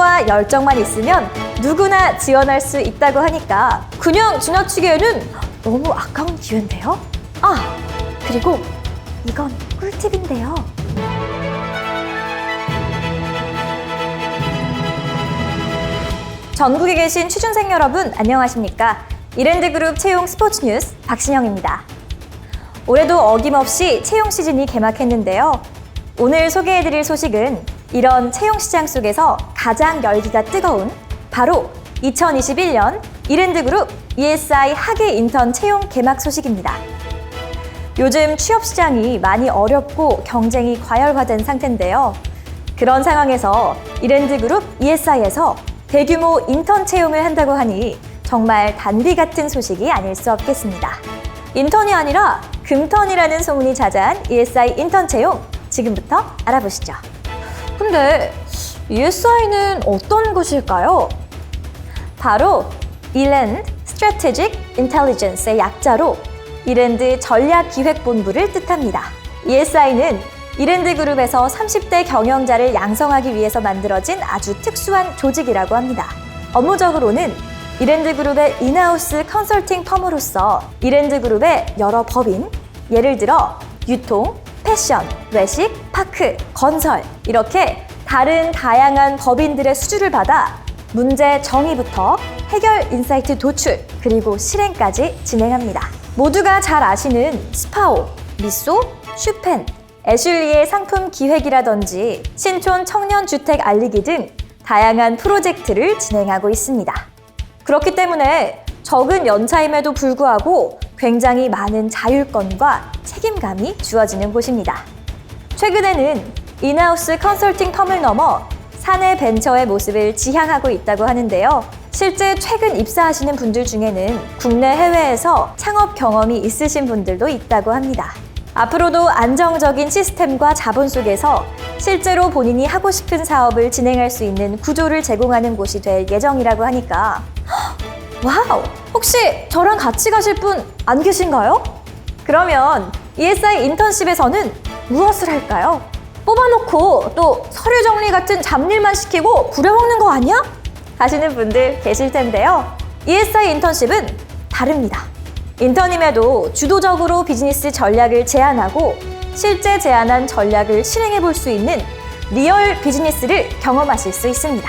꿈과 열정만 있으면 누구나 지원할 수 있다고 하니까 그냥 지나치기에는 너무 아까운 기회인데요? 아, 그리고 이건 꿀팁인데요. 전국에 계신 취준생 여러분 안녕하십니까? 이랜드 그룹 채용 스포츠 뉴스 박신영입니다. 올해도 어김없이 채용 시즌이 개막했는데요. 오늘 소개해드릴 소식은 이런 채용 시장 속에서 가장 열기가 뜨거운 바로 2021년 이랜드 그룹 ESI 학예 인턴 채용 개막 소식입니다. 요즘 취업 시장이 많이 어렵고 경쟁이 과열화된 상태인데요. 그런 상황에서 이랜드 그룹 ESI에서 대규모 인턴 채용을 한다고 하니 정말 단비 같은 소식이 아닐 수 없겠습니다. 인턴이 아니라 금턴이라는 소문이 자자한 ESI 인턴 채용 지금부터 알아보시죠. 근데 ESI는 어떤 곳일까요? 바로 이랜드 Strategic Intelligence의 약자로 이랜드 전략기획본부를 뜻합니다. ESI는 이랜드 그룹에서 30대 경영자를 양성하기 위해서 만들어진 아주 특수한 조직이라고 합니다. 업무적으로는 이랜드 그룹의 인하우스 컨설팅 펌으로서 이랜드 그룹의 여러 법인, 예를 들어 유통, 패션, 외식, 파크, 건설 이렇게 다른 다양한 법인들의 수주를 받아 문제 정의부터 해결 인사이트 도출 그리고 실행까지 진행합니다. 모두가 잘 아시는 스파오, 미소, 슈펜, 애슐리의 상품 기획이라든지 신촌 청년 주택 알리기 등 다양한 프로젝트를 진행하고 있습니다. 그렇기 때문에 적은 연차임에도 불구하고 굉장히 많은 자율권과 책임감이 주어지는 곳입니다. 최근에는 인하우스 컨설팅 텀을 넘어 사내 벤처의 모습을 지향하고 있다고 하는데요. 실제 최근 입사하시는 분들 중에는 국내 해외에서 창업 경험이 있으신 분들도 있다고 합니다. 앞으로도 안정적인 시스템과 자본 속에서 실제로 본인이 하고 싶은 사업을 진행할 수 있는 구조를 제공하는 곳이 될 예정이라고 하니까 와우! 혹시 저랑 같이 가실 분 안 계신가요? 그러면 ESI 인턴십에서는 무엇을 할까요? 뽑아놓고 또 서류 정리 같은 잡일만 시키고 부려먹는 거 아니야? 하시는 분들 계실 텐데요. ESI 인턴십은 다릅니다. 인턴임에도 주도적으로 비즈니스 전략을 제안하고 실제 제안한 전략을 실행해 볼 수 있는 리얼 비즈니스를 경험하실 수 있습니다.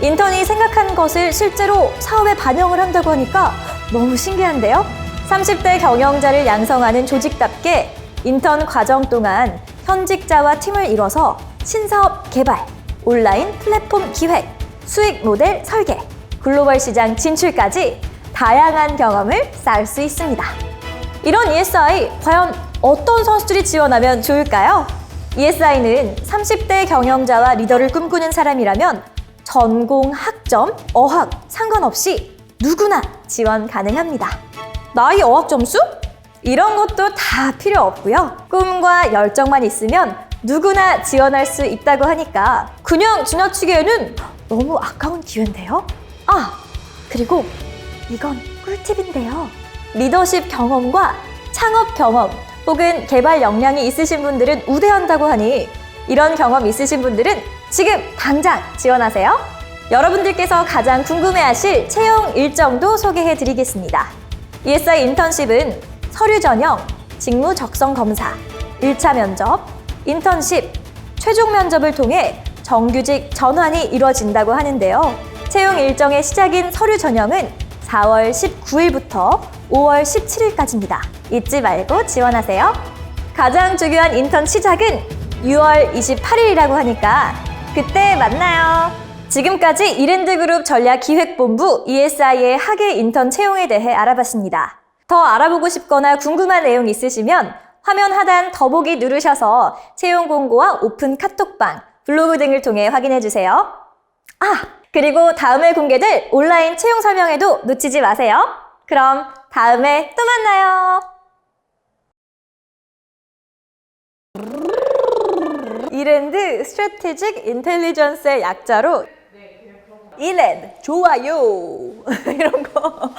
인턴이 생각한 것을 실제로 사업에 반영을 한다고 하니까 너무 신기한데요? 30대 경영자를 양성하는 조직답게 인턴 과정 동안 현직자와 팀을 이뤄서 신사업 개발, 온라인 플랫폼 기획, 수익 모델 설계, 글로벌 시장 진출까지 다양한 경험을 쌓을 수 있습니다. 이런 ESI 과연 어떤 선수들이 지원하면 좋을까요? ESI는 30대 경영자와 리더를 꿈꾸는 사람이라면 전공, 학점, 어학 상관없이 누구나 지원 가능합니다. 나이 어학 점수? 이런 것도 다 필요 없고요. 꿈과 열정만 있으면 누구나 지원할 수 있다고 하니까 그냥 지나치기에는 너무 아까운 기회인데요. 아, 그리고 이건 꿀팁인데요. 리더십 경험과 창업 경험 혹은 개발 역량이 있으신 분들은 우대한다고 하니 이런 경험 있으신 분들은 지금 당장 지원하세요. 여러분들께서 가장 궁금해하실 채용 일정도 소개해 드리겠습니다. ESI 인턴십은 서류 전형, 직무 적성 검사, 1차 면접, 인턴십, 최종 면접을 통해 정규직 전환이 이루어진다고 하는데요. 채용 일정의 시작인 서류 전형은 4월 19일부터 5월 17일까지입니다. 잊지 말고 지원하세요. 가장 중요한 인턴 시작은 6월 28일이라고 하니까 그때 만나요. 지금까지 이랜드그룹 전략기획본부 ESI의 학예 인턴 채용에 대해 알아봤습니다. 더 알아보고 싶거나 궁금한 내용 있으시면 화면 하단 더보기 누르셔서 채용 공고와 오픈 카톡방, 블로그 등을 통해 확인해 주세요. 아, 그리고 다음에 공개될 온라인 채용 설명회도 놓치지 마세요. 그럼 다음에 또 만나요. 이랜드 스트래티직 인텔리전스의 약자로. 이랜드 좋아요. 이런 거